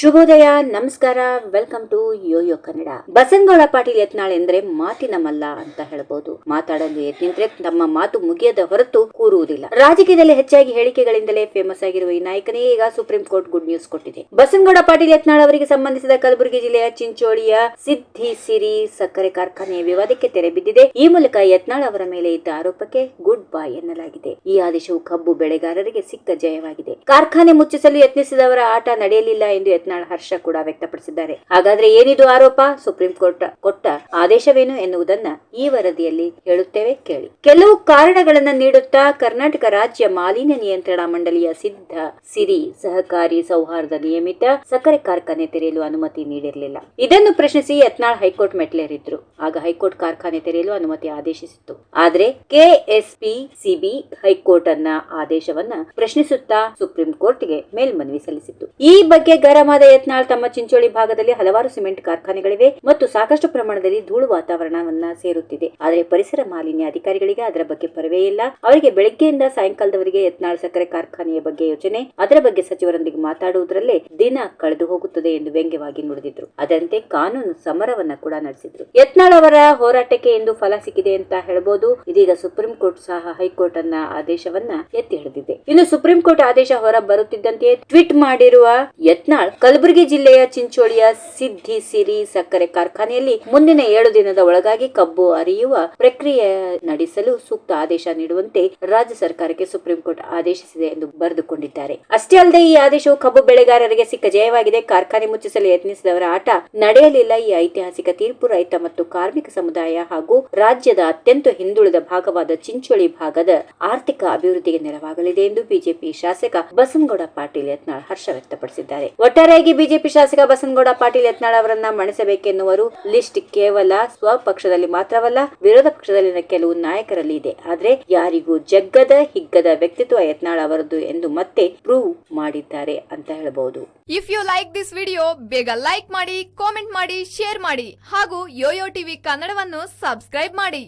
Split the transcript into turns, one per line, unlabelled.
ಶುಭೋದಯ, ನಮಸ್ಕಾರ welcome to yoyo Kannada Basanagouda Patil Yatnal ಎಂದ್ರೆ ಮಾತಿನ ಮಲ್ಲ ಅಂತ ಹೇಳಬಹುದು ಮಾತಾಡಲು ಯತ್ನಿಂದ್ರೆ ತಮ್ಮ ಮಾತು ಮುಗಿಯದ ಹೊರತು ಕೂರುವುದಿಲ್ಲ. ರಾಜಕೀಯದಲ್ಲಿ ಹೆಚ್ಚಾಗಿ ಹೇಳಿಕೆಗಳಿಂದಲೇ ಫೇಮಸ್ ಆಗಿರುವ ಈ ನಾಯಕನೇ ಈಗ ಸುಪ್ರೀಂ ಕೋರ್ಟ್ ಗುಡ್ ನ್ಯೂಸ್ ಕೊಟ್ಟಿದೆ. ಬಸನಗೌಡ ಪಾಟೀಲ್ ಯತ್ನಾಳ್ ಅವರಿಗೆ ಸಂಬಂಧಿಸಿದ ಕಲಬುರಗಿ ಜಿಲ್ಲೆಯ ಚಿಂಚೋಳಿಯ ಸಿದ್ಧಿ ಸಿರಿ ಸಕ್ಕರೆ ಕಾರ್ಖಾನೆಯ ವಿವಾದಕ್ಕೆ ತೆರೆ ಬಿದ್ದಿದೆ. ಈ ಮೂಲಕ ಯತ್ನಾಳ್ ಅವರ ಮೇಲೆ ಇದ್ದ ಆರೋಪಕ್ಕೆ ಗುಡ್ ಬೈ ಎನ್ನಲಾಗಿದೆ. ಈ ಆದೇಶವು ಕಬ್ಬು ಬೆಳೆಗಾರರಿಗೆ ಸಿಕ್ಕ ಜಯವಾಗಿದೆ. ಕಾರ್ಖಾನೆ ಮುಚ್ಚಿಸಲು ಯತ್ನಿಸಿದವರ ಆಟ ನಡೆಯಲಿಲ್ಲ ಎಂದು ಯತ್ನಾಳ್ ಹರ್ಷ ಕೂಡ ವ್ಯಕ್ತಪಡಿಸಿದ್ದಾರೆ. ಹಾಗಾದ್ರೆ ಏನಿದು ಆರೋಪ? ಸುಪ್ರೀಂ ಕೋರ್ಟ್ ಕೊಟ್ಟ ಆದೇಶವೇನು ಎನ್ನುವುದನ್ನ ಈ ವರದಿಯಲ್ಲಿ ಹೇಳುತ್ತೇವೆ ಕೇಳಿ. ಕೆಲವು ಕಾರಣಗಳನ್ನ ನೀಡುತ್ತಾ ಕರ್ನಾಟಕ ರಾಜ್ಯ ಮಾಲಿನ್ಯ ನಿಯಂತ್ರಣ ಮಂಡಳಿಯ ಸಿದ್ಧ ಸಿರಿ ಸಹಕಾರಿ ಸೌಹಾರ್ದ ನಿಯಮಿತ ಸಕ್ಕರೆ ಕಾರ್ಖಾನೆ ತೆರೆಯಲು ಅನುಮತಿ ನೀಡಿರಲಿಲ್ಲ. ಇದನ್ನು ಪ್ರಶ್ನಿಸಿ ಯತ್ನಾಳ್ ಹೈಕೋರ್ಟ್ ಮೆಟ್ಲೇರಿದ್ರು ಆಗ ಹೈಕೋರ್ಟ್ ಕಾರ್ಖಾನೆ ತೆರೆಯಲು ಅನುಮತಿ ಆದೇಶಿಸಿತ್ತು. ಆದ್ರೆ ಕೆಎಸ್ಪಿ ಸಿಬಿ ಹೈಕೋರ್ಟ್ ಅನ್ನ ಆದೇಶವನ್ನ ಪ್ರಶ್ನಿಸುತ್ತಾ ಸುಪ್ರೀಂ ಕೋರ್ಟ್ಗೆ ಮೇಲ್ಮನವಿ ಸಲ್ಲಿಸಿತ್ತು. ಈ ಬಗ್ಗೆ ಗರಂ ಆದ ಯತ್ನಾಳ್ ತಮ್ಮ ಚಿಂಚೋಳಿ ಭಾಗದಲ್ಲಿ ಹಲವಾರು ಸಿಮೆಂಟ್ ಕಾರ್ಖಾನೆಗಳಿವೆ ಮತ್ತು ಸಾಕಷ್ಟು ಪ್ರಮಾಣದಲ್ಲಿ ಧೂಳು ವಾತಾವರಣವನ್ನ ಸೇರುತ್ತಿದೆ. ಆದರೆ ಪರಿಸರ ಮಾಲಿನ್ಯ ಅಧಿಕಾರಿಗಳಿಗೆ ಅದರ ಬಗ್ಗೆ ಪರವೇ ಇಲ್ಲ. ಅವರಿಗೆ ಬೆಳಗ್ಗೆಯಿಂದ ಸಾಯಂಕಾಲದವರೆಗೆ ಯತ್ನಾಳ್ ಸಕ್ಕರೆ ಕಾರ್ಖಾನೆಯ ಬಗ್ಗೆ ಯೋಚನೆ, ಅದರ ಬಗ್ಗೆ ಸಚಿವರೊಂದಿಗೆ ಮಾತಾಡುವುದರಲ್ಲೇ ದಿನ ಕಳೆದು ಹೋಗುತ್ತದೆ ಎಂದು ವ್ಯಂಗ್ಯವಾಗಿ ನುಡಿದಿದ್ರು. ಅದರಂತೆ ಕಾನೂನು ಸಮರವನ್ನ ಕೂಡ ನಡೆಸಿದ್ರು. ಯತ್ನಾಳ್ ಅವರ ಹೋರಾಟಕ್ಕೆ ಎಂದು ಫಲ ಸಿಕ್ಕಿದೆ ಅಂತ ಹೇಳಬಹುದು ಇದೀಗ ಸುಪ್ರೀಂ ಕೋರ್ಟ್ ಸಹ ಹೈಕೋರ್ಟ್ ಅನ್ನ ಆದೇಶವನ್ನ ಎತ್ತಿ ಹಿಡಿದಿದೆ. ಇನ್ನು ಸುಪ್ರೀಂ ಕೋರ್ಟ್ ಆದೇಶ ಹೊರ ಬರುತ್ತಿದ್ದಂತೆಯೇ ಟ್ವೀಟ್ ಮಾಡಿರುವ ಯತ್ನಾಳ್ ಕಲಬುರಗಿ ಜಿಲ್ಲೆಯ ಚಿಂಚೋಳಿಯ ಸಿದ್ಧಿ ಸಿರಿ ಸಕ್ಕರೆ ಕಾರ್ಖಾನೆಯಲ್ಲಿ ಮುಂದಿನ ಏಳು ದಿನದ ಒಳಗಾಗಿ ಕಬ್ಬು ಅರಿಯುವ ಪ್ರಕ್ರಿಯೆ ನಡೆಸಲು ಸೂಕ್ತ ಆದೇಶ ನೀಡುವಂತೆ ರಾಜ್ಯ ಸರ್ಕಾರಕ್ಕೆ ಸುಪ್ರೀಂ ಕೋರ್ಟ್ ಆದೇಶಿಸಿದೆ ಎಂದು ಬರೆದುಕೊಂಡಿದ್ದಾರೆ. ಅಷ್ಟೇ ಅಲ್ಲದೆ ಈ ಆದೇಶವು ಕಬ್ಬು ಬೆಳೆಗಾರರಿಗೆ ಸಿಕ್ಕ ಜಯವಾಗಿದೆ. ಕಾರ್ಖಾನೆ ಮುಚ್ಚಿಸಲು ಯತ್ನಿಸಿದವರ ಆಟ ನಡೆಯಲಿಲ್ಲ. ಈ ಐತಿಹಾಸಿಕ ತೀರ್ಪು ರೈತ ಮತ್ತು ಕಾರ್ಮಿಕ ಸಮುದಾಯ ಹಾಗೂ ರಾಜ್ಯದ ಅತ್ಯಂತ ಹಿಂದುಳಿದ ಭಾಗವಾದ ಚಿಂಚೋಳಿ ಭಾಗದ ಆರ್ಥಿಕ ಅಭಿವೃದ್ಧಿಗೆ ನೆರವಾಗಲಿದೆ ಎಂದು ಬಿಜೆಪಿ ಶಾಸಕ ಬಸನಗೌಡ ಪಾಟೀಲ್ ಯತ್ನಾಳ್ ಹರ್ಷ ವ್ಯಕ್ತಪಡಿಸಿದ್ದಾರೆ. ಒಟ್ಟಾರೆಯಾಗಿ ಬಿಜೆಪಿ ಶಾಸಕ ಬಸನಗೌಡ ಪಾಟೀಲ್ ಯತ್ನಾಳ್ ಅವರನ್ನ ಮಣಿಸಬೇಕೆನ್ನುವರು ಲಿಸ್ಟ್ ಕೇವಲ ಸ್ವಪಕ್ಷದಲ್ಲಿ ಮಾತ್ರವಲ್ಲ, ವಿರೋಧ ಪಕ್ಷದಲ್ಲಿನ ಕೆಲವು ನಾಯಕರಲ್ಲಿ ಇದೆ. ಆದ್ರೆ ಯಾರಿಗೂ ಜಗ್ಗದ ಹಿಗ್ಗದ ವ್ಯಕ್ತಿತ್ವ ಯತ್ನಾಳ್ ಅವರದ್ದು ಎಂದು ಮತ್ತೆ ಪ್ರೂವ್ ಮಾಡಿದ್ದಾರೆ ಅಂತ ಹೇಳಬಹುದು
if you like this video ಬೇಗ ಲೈಕ್ ಮಾಡಿ ಕಾಮೆಂಟ್ ಮಾಡಿ ಶೇರ್ ಮಾಡಿ ಹಾಗೂ ಯೋಯೋ ಟಿವಿ ಕನ್ನಡವನ್ನು ಸಬ್ಸ್ಕ್ರೈಬ್ ಮಾಡಿ.